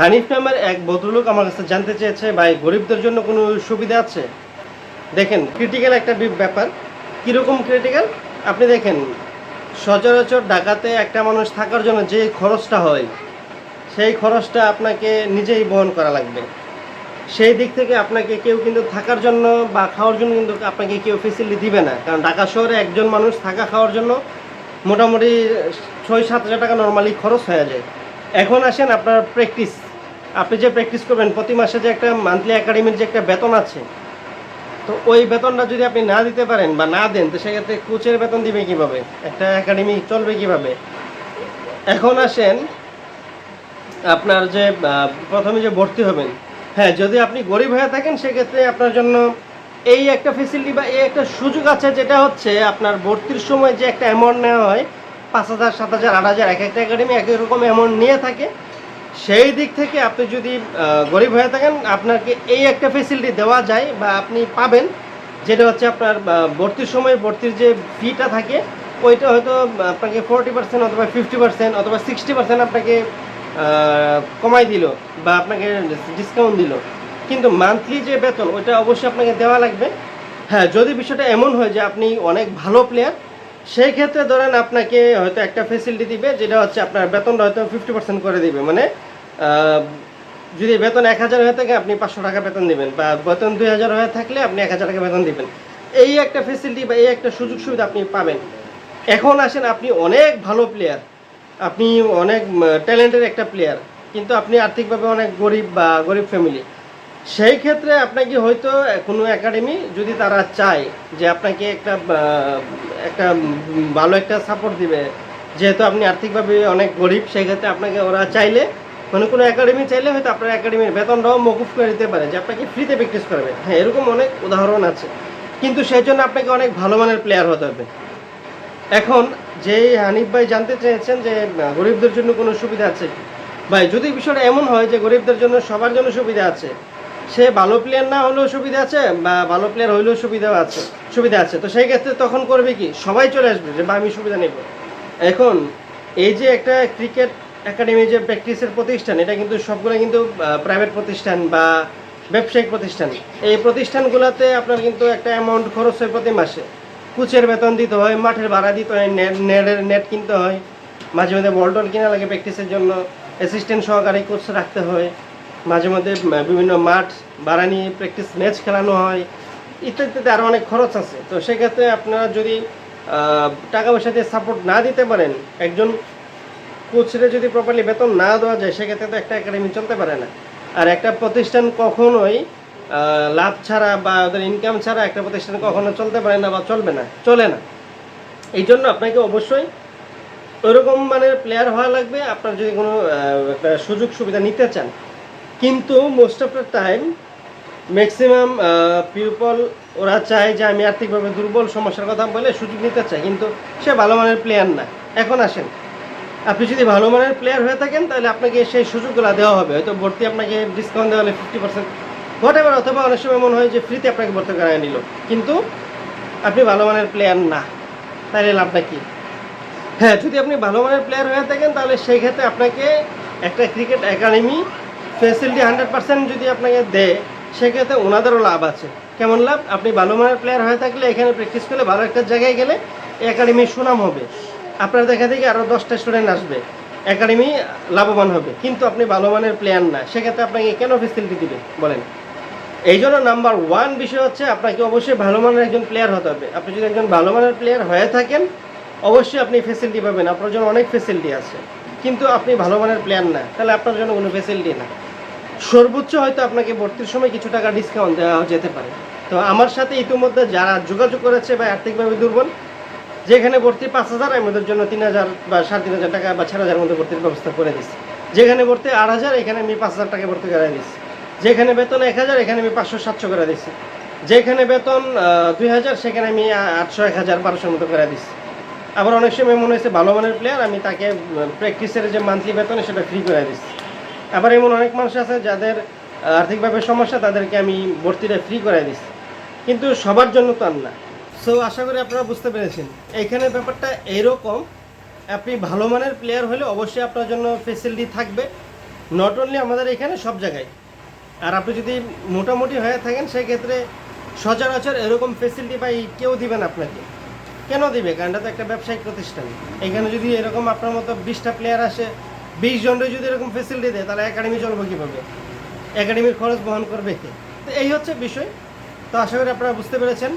হানিফ নামের এক ভদ্রলোক আমার কাছে জানতে চেয়েছে, ভাই, গরিবদের জন্য কোনো সুবিধা আছে? দেখেন ক্রিটিক্যাল একটা ব্যাপার। কীরকম ক্রিটিক্যাল আপনি দেখেন, সচরাচর ঢাকাতে একটা মানুষ থাকার জন্য যে খরচটা হয়, সেই খরচটা আপনাকে নিজেই বহন করা লাগবে। সেই দিক থেকে আপনাকে কেউ কিন্তু থাকার জন্য বা খাওয়ার জন্য কিন্তু আপনাকে কেউ ফেসিলিটি দিবে না। কারণ ঢাকা শহরে একজন মানুষ থাকা খাওয়ার জন্য মোটামুটি ছয় সাত হাজার টাকা নর্মালি খরচ হয়ে যায়। এখন আসেন আপনার প্র্যাকটিস আপনি যে প্র্যাকটিস করবেন, প্রতি মাসে যে একটা মান্থলি একাডেমির যে একটা বেতন আছে, তো ওই বেতনটা যদি আপনি না দিতে পারেন বা না দেন, তো সেক্ষেত্রে কোচের বেতন দিবে কীভাবে? একটা একাডেমি চলবে কীভাবে? এখন আসেন, আপনার যে প্রথমে যে ভর্তি হবেন হ্যাঁ যদি আপনি গরিব হয়ে থাকেন, সেক্ষেত্রে আপনার জন্য এই একটা ফেসিলিটি বা এই একটা সুযোগ আছে, যেটা হচ্ছে আপনার ভর্তির সময় যে একটা অ্যামাউন্ট নেওয়া হয়, পাঁচ হাজার, সাত হাজার, আট হাজার, এক একটা একাডেমি এক এক রকম অ্যামাউন্ট নিয়ে থাকে সেই দিক থেকে আপনি যদি গরিব হয়ে থাকেন, আপনাকে এই একটা ফেসিলিটি দেওয়া যায় বা আপনি পাবেন, যেটা হচ্ছে আপনার ভর্তির সময় ভর্তির যে ফিটা থাকে, ওইটা হয়তো আপনাকে ফোরটি পার্সেন্ট অথবা ফিফটি পার্সেন্ট অথবা সিক্সটি পার্সেন্ট আপনাকে কমাই দিল বা আপনাকে ডিসকাউন্ট দিল। কিন্তু মান্থলি যে বেতন, ওইটা অবশ্যই আপনাকে দেওয়া লাগবে। হ্যাঁ যদি বিষয়টা এমন হয় যে আপনি অনেক ভালো প্লেয়ার সেই ক্ষেত্রে ধরেন আপনাকে হয়তো একটা ফেসিলিটি দিবে, যেটা হচ্ছে আপনার বেতনটা হয়তো ফিফটি পার্সেন্ট করে দিবে। মানে যদি বেতন এক হাজার হয়ে থাকে, আপনি পাঁচশো টাকা বেতন দিবেন। বা বেতন দুই হাজার হয়ে থাকলে, আপনি এক হাজার টাকা বেতন দিবেন। এই একটা ফেসিলিটি বা এই একটা সুযোগ সুবিধা আপনি পাবেন। এখন আসেন, আপনি অনেক ভালো প্লেয়ার আপনি অনেক ট্যালেন্টের একটা প্লেয়ার কিন্তু আপনি আর্থিকভাবে অনেক গরিব বা গরিব ফ্যামিলি সেই ক্ষেত্রে আপনাকে হয়তো কোনো একাডেমি যদি তারা চায় যে আপনাকে একটা একটা ভালো একটা সাপোর্ট দিবে, যেহেতু আপনি আর্থিকভাবে অনেক গরিব, সেই ক্ষেত্রে আপনাকে ওরা চাইলে মানে কোনো একাডেমি চাইলে হয়তো আপনার একাডেমির বেতনটাও মকুফ করে দিতে পারে, যে আপনাকে ফ্রিতে প্র্যাকটিস করবে। হ্যাঁ এরকম অনেক উদাহরণ আছে। কিন্তু সেই জন্য আপনাকে অনেক ভালো মানের প্লেয়ার হতে হবে। এখন যে হানিফ ভাই জানতে চেয়েছেন যে গরিবদের জন্য কোনো সুবিধা আছে ভাই, যদি বিষয়টা এমন হয় যে গরিবদের জন্য সবার জন্য সুবিধা আছে, সে ভালো প্লেয়ার না হলেও সুবিধা আছে বা ভালো প্লেয়ার হইলেও সুবিধা আছে সুবিধা আছে। তো সেই ক্ষেত্রে তখন করবে কি? সবাই চলে আসবে যে, বা, আমি সুবিধা নেব। এখন এই যে একটা ক্রিকেট একাডেমি যে প্র্যাকটিসের প্রতিষ্ঠান, এটা কিন্তু সবগুলো কিন্তু প্রাইভেট প্রতিষ্ঠান বা ব্যবসায়িক প্রতিষ্ঠান। এই প্রতিষ্ঠানগুলোতে আপনার কিন্তু একটা অ্যামাউন্ট খরচ হয় প্রতি মাসে। কোচের বেতন দিতে হয়, মাঠের ভাড়া দিতে হয় নেট নেটের নেট কিনতে হয়। মাঝে মাঝে বল টল কিনা লাগে প্র্যাকটিসের জন্য। অ্যাসিস্ট্যান্ট সহকারী কোচ রাখতে হয়। মাঝে মধ্যে বিভিন্ন মাঠ ভাড়া নিয়ে প্র্যাকটিস ম্যাচ খেলানো হয়। ইত্যাদিতে আরও অনেক খরচ আছে। তো সেক্ষেত্রে আপনারা যদি টাকা পয়সা দিয়ে সাপোর্ট না দিতে পারেন, একজন কোচরে যদি প্রপারলি বেতন না দেওয়া যায়, সেক্ষেত্রে তো একটা একাডেমি চলতে পারে না। আর একটা প্রতিষ্ঠান কখনোই লাভ ছাড়া বা ওদের ইনকাম ছাড়া একটা প্রতিষ্ঠান কখনো চলতে পারে না বা চলবে না, চলে না। এই জন্য আপনাকে অবশ্যই ওইরকম মানের প্লেয়ার হওয়া লাগবে। আপনার যদি কোনো একটা সুযোগ সুবিধা নিতে চান। কিন্তু most of the time maximum people ওরা চায় যে আমি আর্থিকভাবে দুর্বল, সমস্যার কথা বলে সুযোগ নিতে চাই। কিন্তু সে ভালো মানের প্লেয়ার না। এখন আসেন। আপনি যদি ভালো মানের প্লেয়ার হয়ে থাকেন, তাহলে আপনাকে সেই সুযোগগুলো দেওয়া হবে। হয়তো ভর্তি আপনাকে ডিসকাউন্ট দেওয়া হলে ফিফটি পার্সেন্ট হোয়াট এভার অথবা অনেক সময় মনে হয় যে ফ্রিতে আপনাকে ভর্তি করায় নিল। কিন্তু আপনি ভালো মানের প্লেয়ার না, তাহলে লাভটা কী? হ্যাঁ যদি আপনি ভালো মানের প্লেয়ার হয়ে থাকেন, তাহলে সেই ক্ষেত্রে আপনাকে একটা cricket academy facility hundred percent যদি আপনাকে দেয় সেক্ষেত্রে ওনাদেরও লাভ আছে। কেমন লাভ? আপনি ভালো মানের প্লেয়ার হয়ে থাকলে এখানে প্র্যাকটিস করলে ভালো একটা জায়গায় গেলে একাডেমির সুনাম হবে। আপনার দেখা দেখি আরও দশটা স্টুডেন্ট আসবে। একাডেমি লাভবান হবে, কিন্তু আপনি ভালো মানের প্লেয়ার না, সেক্ষেত্রে আপনাকে কেন ফেসিলিটি দিবে? বলেন। এই জন্য নাম্বার ওয়ান বিষয় হচ্ছে আপনাকে অবশ্যই ভালো মানের একজন প্লেয়ার হতে হবে। আপনি যদি একজন ভালো মানের প্লেয়ার হয়ে থাকেন, অবশ্যই আপনি ফেসিলিটি পাবেন, আপনার জন্য অনেক ফেসিলিটি আছে। কিন্তু আপনি ভালো মানের প্লেয়ার না, তাহলে আপনার জন্য কোনো ফেসিলিটি না। সর্বোচ্চ হয়তো আপনাকে ভর্তির সময় কিছু টাকা ডিসকাউন্ট দেওয়া যেতে পারে। তো আমার সাথে ইতিমধ্যে যারা যোগাযোগ করেছে বা আর্থিকভাবে দুর্বল যেখানে ভর্তি পাঁচ হাজার, আমি ওদের জন্য তিন হাজার বা সাড়ে তিন হাজার টাকা বা চার হাজার মধ্যে ভর্তির ব্যবস্থা করে দিচ্ছি যেখানে ভর্তি আট হাজার, এখানে আমি পাঁচ হাজার টাকা ভর্তি করে দিচ্ছি যেখানে বেতন এক হাজার, এখানে আমি পাঁচশো, সাতশো করে দিচ্ছি যেখানে বেতন দুই হাজার, সেখানে আমি আটশো, এক হাজার, বারোশোর মতো করে দিচ্ছি আবার অনেক সময় মনে হয়েছে ভালো মানের প্লেয়ার আমি তাকে প্র্যাকটিসের যে মান্থলি বেতন, সেটা ফ্রি করে দিচ্ছি আবার এমন অনেক মানুষ আছে যাদের আর্থিকভাবে সমস্যা, তাদেরকে আমি ভর্তিটা ফ্রি করে দিচ্ছি কিন্তু সবার জন্য তো আর না। সো আশা করি আপনারা বুঝতে পেরেছেন। এখানে ব্যাপারটা এরকম, আপনি ভালো মানের প্লেয়ার হলে অবশ্যই আপনার জন্য ফেসিলিটি থাকবে। নট অনলি আমাদের এখানে, সব জায়গায়। আর আপনি যদি মোটামুটি হয়ে থাকেন, সেক্ষেত্রে সচরাচর এরকম ফেসিলিটি পাই কেউ দিবেন আপনাকে। কেন দিবে? কারণ এটা তো একটা ব্যবসায়িক প্রতিষ্ঠান। এখানে যদি এরকম আপনার মতো বিশটা প্লেয়ার আসে, বিশ জনের যদি এরকম ফেসিলিটি দেয়, তাহলে একাডেমি চলবে কীভাবে? একাডেমির খরচ বহন করবে কে? তো এই হচ্ছে বিষয়। তো আশা করি আপনারা বুঝতে পেরেছেন।